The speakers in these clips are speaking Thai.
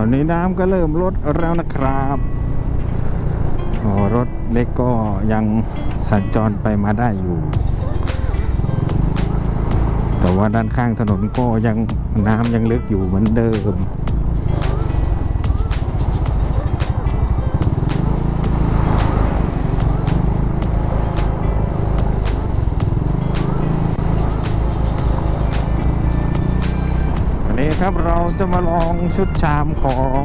อนนี้น้ำก็เริ่มลดแล้วนะครับรถเล็กก็ยังสัญจรไปมาได้อยู่ แต่ว่าด้านข้างถนนก็ยังน้ำยังลึกอยู่เหมือนเดิม นนี้ครับ เราจะมาลองชุดชามของ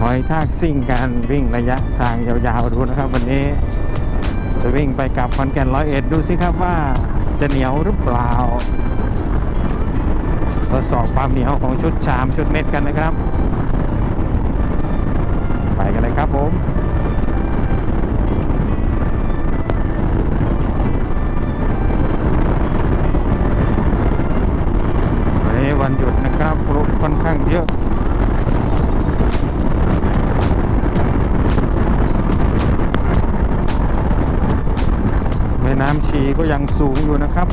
หอยทากซิ่งการวิ่งระยะทางยาวๆดูนะครับ วันนี้จะวิ่งไปกับคอนแก่นร้อยเอ็ดดูสิครับว่าจะเหนียวหรือเปล่าทดสอบความเหนียวของชุดชามชุดเม็ดกันนะครับ ไปกันเลยครับผม ก็ยังสูงอยู่นะครับ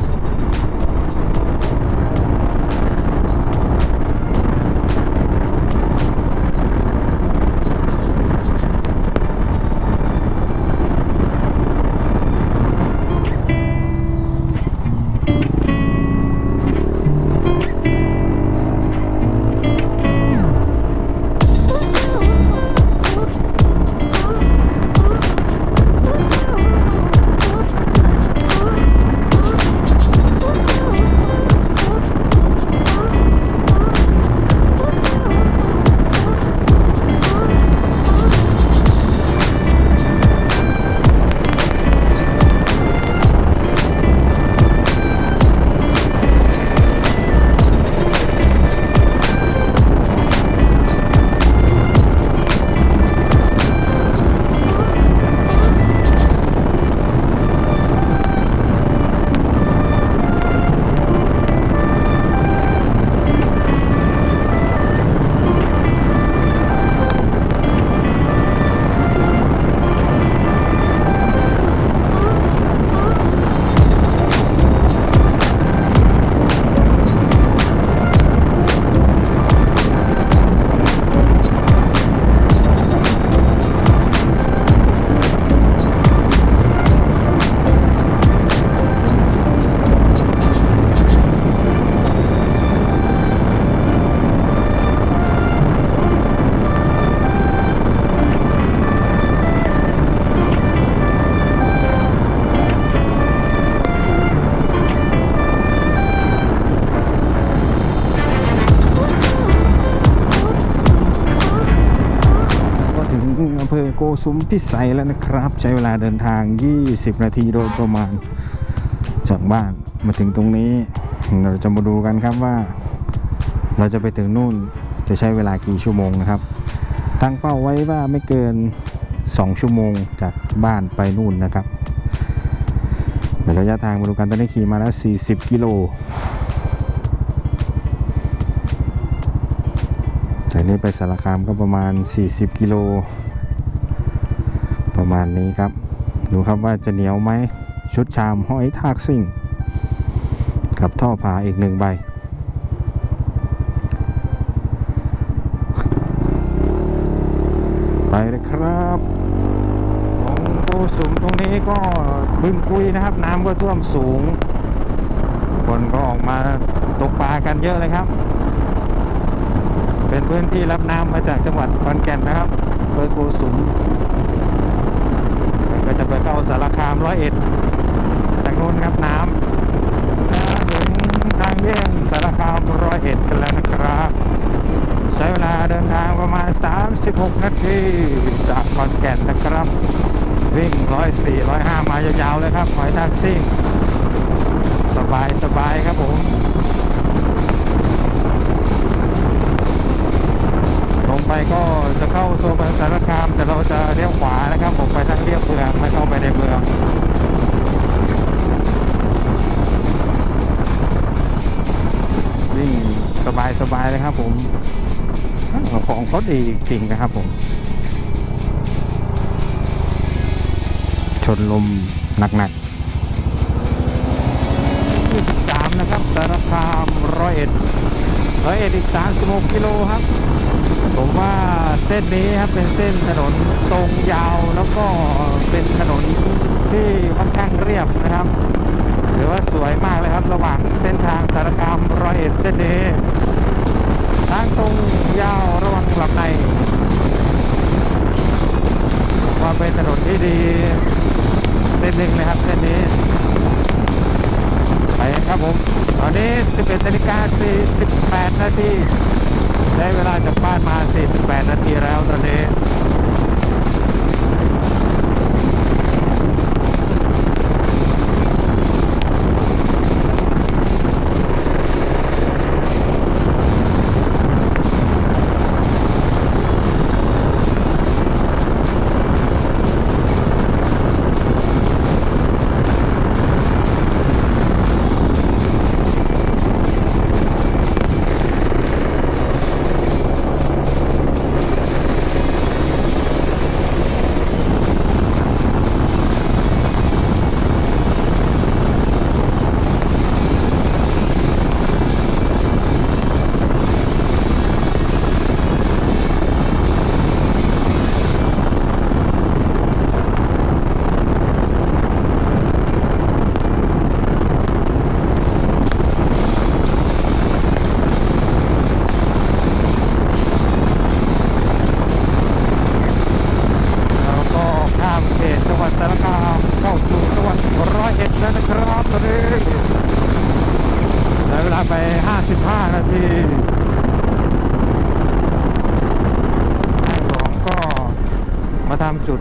โกสุมพิสัยแล้วนะครับ ใช้เวลาเดินทาง 20 นาทีโดยประมาณ จากบ้านมาถึงตรงนี้ เราจะมาดูกันครับว่า เราจะไปถึงนู่นจะใช้เวลากี่ชั่วโมงนะครับ ตั้งเป้าไว้ว่าไม่เกิน 2 ชั่วโมงจากบ้านไปนู่นนะครับเดี๋ยวระยะทางมาดูกันตอนนี้ขี่มาแล้ว 40 กิโลจากนี้ไปสารคามก็ประมาณ 40 กิโล มาณนี้ครับ ดูครับว่าจะเหนียวไหมชุดชามห้อยทากซิ่ง กับท่อผาอีกหนึ่งใบ ไปเลยครับของโกสุมตรงนี้ก็บึงกุยนะครับ น้ำก็ท่วมสูง คนก็ออกมาตกปลากันเยอะเลยครับ เป็นพื้นที่รับน้ำมาจากจังหวัดขอนแก่นนะครับอำเภอโกสุม ก็จะไปเข้าสารคามร้อยเอ็ดจากนู้นครับน้ำถึงทางแยกสารคามร้อยเอ็ดกันแล้วนะครับ ใช้เวลาเดินทางประมาณ 36 นาทีจากขอนแก่นนะครับ วิ่ง104 105มายาวๆเลยครับหอยทากซิ่ง สบายสบายครับผม ก็จะเข้าตัวเมืองสารคามแต่เราจะเลี้ยวขวานะครับผมไปทางเรียบเมืองไม่เข้าไปในเมืองวิ่งสบายสบายเลยครับผมของเขาดีจริงนะครับผม ชนลมหนักๆสามนะครับสารคามร้อยเอ็ด ร้อยเอ็ดอีก36กิโลครับ ผมว่าเส้นนี้ครับเป็นเส้นถนนตรงยาวแล้วก็เป็นถนนที่ค่อนข้างเรียบนะครับหรือว่าสวยมากเลยครับ ระหว่างเส้นทางสารคามร้อยเอ็ดเส้นนี้ทางตรงยาวระวังหลับในว่าเป็นถนนที่ดีเส้นหนึ่งเลยครับเส้นนี้ ครับผม ตอนนี้ 11นาฬิกา48 นาที ได้เวลาจากบ้านมา 48 นาทีแล้วตอนนี้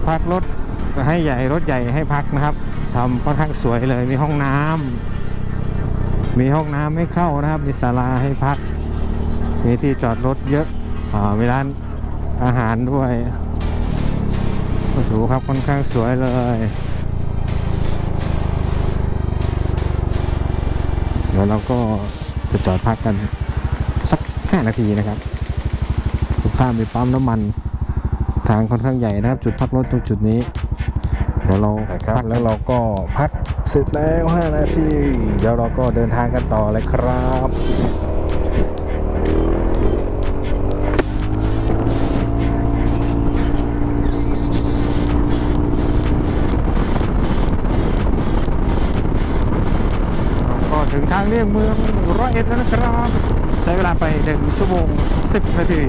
พักรถให้ใหญ่รถใหญ่ให้พักนะครับทำค่อนข้างสวยเลยมีห้องน้ำมีห้องน้ำให้เข้านะครับ มีศาลาให้พัก มีที่จอดรถเยอะอ่ามีร้านอาหารด้วยโอ้โหครับค่อนข้างสวยเลยเดี๋ยวเราก็จะจอดพักกันสัก 5 นาทีนะครับข้ามมีปั๊มน้ำมัน ทางค่อนข้างใหญ่นะครับ จุดพักรถตรงจุดนี้เดี๋ยวเราพักแล้วเราก็พักเสร็จแล้ว 5 นาทีเดี๋ยวเราก็เดินทางกันต่อเลยครับก็ถึงทางเลี่ยงเมืองร้อยเอ็ดแล้วนะครับ ใช้เวลาไป 1 ชั่วโมง 10 นาที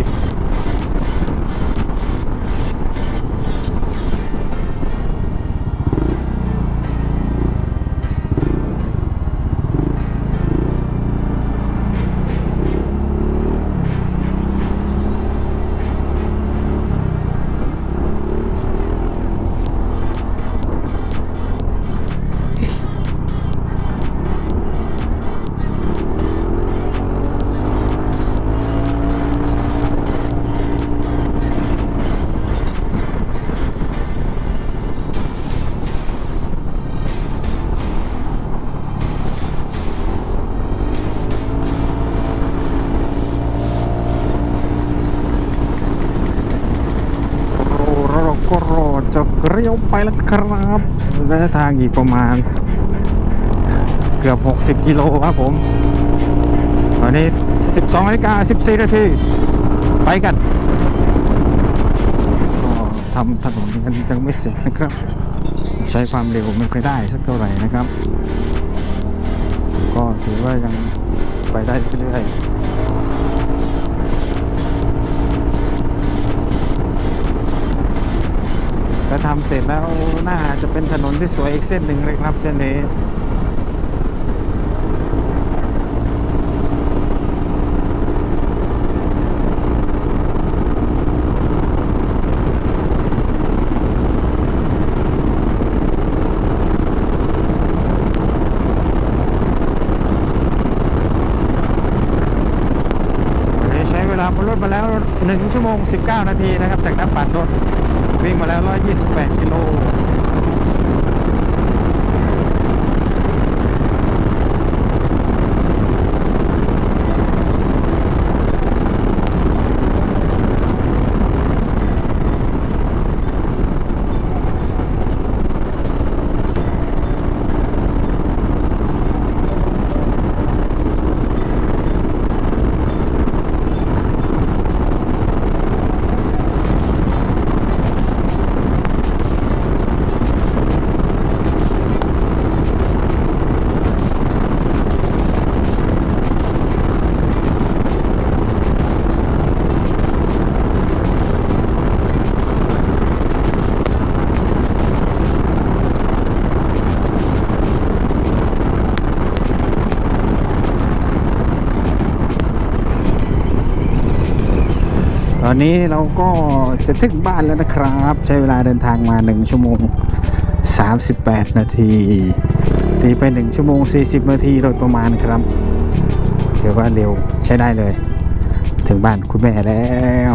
ก็รอจะเลี้ยวไปแล้วครับระยะทางอีกประมาณ เกือบ 60 กิโลครับผม ตอนนี้ 12นาฬิกา14 นาที ไปกันทำถนนกันยังไม่เสร็จนะครับ ใช้ความเร็วไม่ค่อยได้สักเท่าไหร่นะครับ ก็ถือว่ายังไปได้เรื่อยๆ ถ้าทำเสร็จแล้วน่าจะเป็นถนนที่สวยอีกเส้นหนึ่งเลยครับเส้นนี้วันนี้ใช้เวลาบนรถมาแล้ว 1 ชั่วโมง 19 นาทีนะครับ จากน้ำปั่นรถ วิ่งมาแล้ว 128 กิโล อนนี้เราก็จะถึงบ้านแล้วนะครับ ใช้เวลาเดินทางมา 1 ชั่วโมง 38 นาทีตีไป 1 ชั่วโมง 40 นาทีโดยประมาณครับเดี๋ยวว่าเร็วใช้ได้เลย ถึงบ้านคุณแม่แล้ว